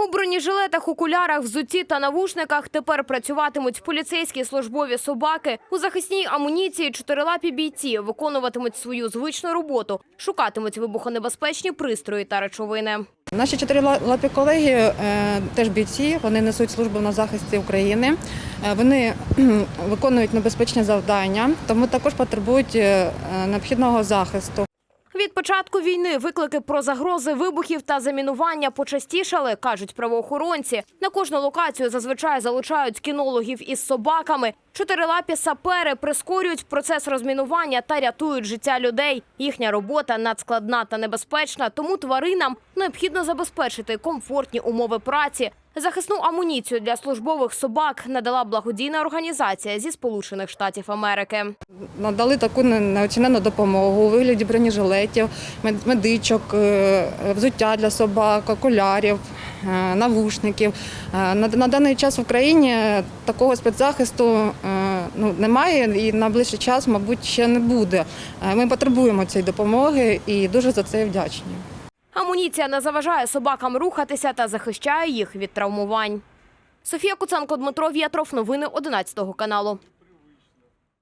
У бронежилетах, окулярах, взутті та навушниках тепер працюватимуть поліцейські службові собаки. У захисній амуніції чотирилапі бійці виконуватимуть свою звичну роботу, шукатимуть вибухонебезпечні пристрої та речовини. Наші чотирилапі колеги е, теж бійці, вони несуть службу на захисті України. Е, Вони виконують небезпечні завдання, тому також потребують е, необхідного захисту. Початку війни виклики про загрози вибухів та замінування почастішали, кажуть правоохоронці. На кожну локацію зазвичай залучають кінологів із собаками. Чотирилапі сапери прискорюють процес розмінування та рятують життя людей. Їхня робота надскладна та небезпечна, тому тваринам необхідно забезпечити комфортні умови праці. Захисну амуніцію для службових собак надала благодійна організація зі Сполучених Штатів Америки. Надали таку не- неоцінену допомогу у вигляді бронежилетів, медичок, е, взуття для собак, окулярів, е, навушників. Е, На, даний час в Україні такого спецзахисту ну, немає і на ближчий час, мабуть, ще не буде. Ми потребуємо цієї допомоги і дуже за це вдячні. Амуніція не заважає собакам рухатися та захищає їх від травмувань. Софія Куценко, Дмитро В'ятров. Новини 11 каналу.